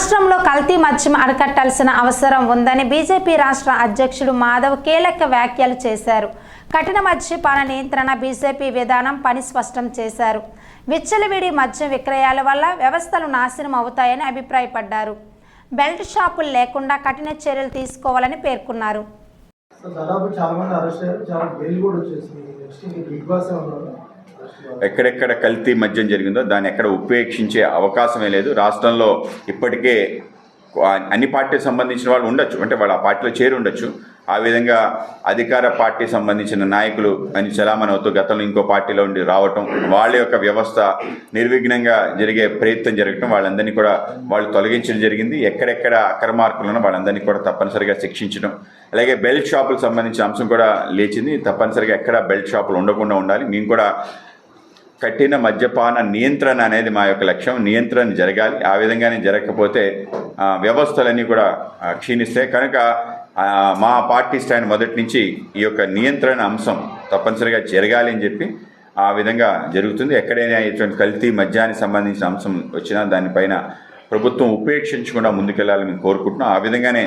రాష్ట్రంలో కల్తీ మద్యం అరికట్టాల్సిన అవసరం ఉందని బీజేపీ రాష్ట్ర అధ్యక్షుడు మాధవ్ కీలక వ్యాఖ్యలు చేశారు. కఠిన మద్యపాన నియంత్రణ బీజేపీ విధానం పని స్పష్టం చేశారు. విచ్చలవిడి మద్యం విక్రయాల వల్ల వ్యవస్థలు నాశనం అవుతాయని అభిప్రాయపడ్డారు. బెల్ట్ షాపులు లేకుండా కఠిన చర్యలు తీసుకోవాలని పేర్కొన్నారు. దాదాపు చాలా మంది అరెస్ట్ అయ్యారు. చాలా బెయిల్ కూడా వచ్చేసింది. నెక్స్ట్ బిగ్ బాస్ ఉన్నారు ఎక్కడెక్కడ కల్తీ మద్యం జరిగిందో దాన్ని ఎక్కడ ఉపేక్షించే అవకాశమే లేదు. రాష్ట్రంలో ఇప్పటికే అన్ని పార్టీలకు సంబంధించిన వాళ్ళు ఉండొచ్చు. అంటే వాళ్ళు ఆ పార్టీలో చేరి ఉండొచ్చు. ఆ విధంగా అధికార పార్టీ సంబంధించిన నాయకులు అని చలామణి అవుతూ గతంలో ఇంకో పార్టీలో ఉండి రావటం వాళ్ళ యొక్క వ్యవస్థ నిర్విఘ్నంగా జరిగే ప్రయత్నం జరగటం వాళ్ళందరినీ కూడా వాళ్ళు తొలగించడం జరిగింది. ఎక్కడెక్కడ అక్రమార్కులను వాళ్ళందరినీ కూడా తప్పనిసరిగా శిక్షించడం. అలాగే బెల్ట్ షాపులకు సంబంధించిన అంశం కూడా లేచింది. తప్పనిసరిగా ఎక్కడ బెల్ట్ షాపులు ఉండకుండా ఉండాలి. మేము కూడా కఠిన మద్యపాన నియంత్రణ అనేది మా యొక్క లక్ష్యం. నియంత్రణ జరగాలి. ఆ విధంగానే జరగకపోతే వ్యవస్థలన్నీ కూడా క్షీణిస్తే క్షీణిస్తాయి. కనుక మా పార్టీ స్టాండ్ మొదటి నుంచి ఈ యొక్క నియంత్రణ అంశం తప్పనిసరిగా జరగాలి అని చెప్పి ఆ విధంగా జరుగుతుంది. ఎక్కడైనా ఇటువంటి కల్తీ మద్యానికి సంబంధించిన అంశం వచ్చినా దానిపైన ప్రభుత్వం ఉపేక్షించకుండా ముందుకెళ్ళాలని కోరుకుంటున్నాం. ఆ విధంగానే